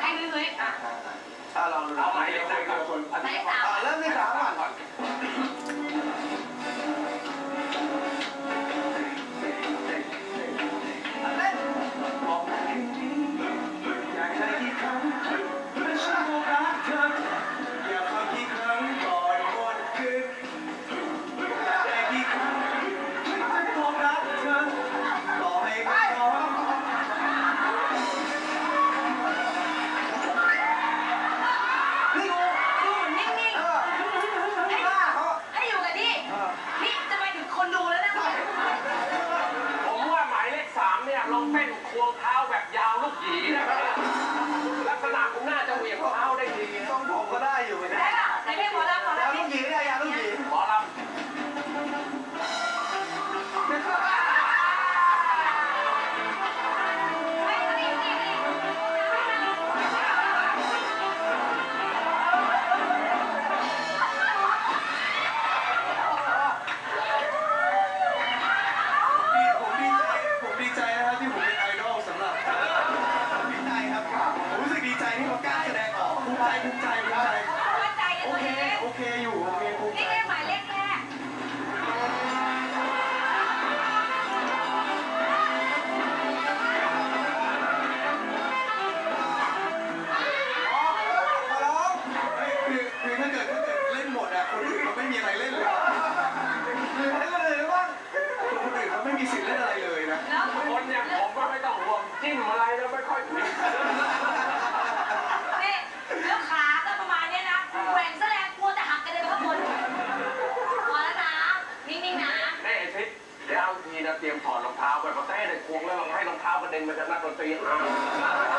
anh mới à. Sao lòng เป็นควงเท้าแบบยาวลูกหยีนะครับลักษณะของน่าจะเหวี่ยงเข้าหา คนอย่าผมก็ไม่ต้องห่วงจิ้มอะไรแล้วไม่ค่อยผิดนี่แล้วขาก็ประมาณเนี้นะแหว่ซะแรงกลัวจะหักกันเลยข้างบนพอแล้วนะ นิ่นะ แน่ชิดเดี๋ยวเอาทีนะเตรียมถอดรองเท้าไปเพราะเต้เนี่ควงแล้วลองให้รองเท้ากระเด็นมาจากนักดนตรีอะ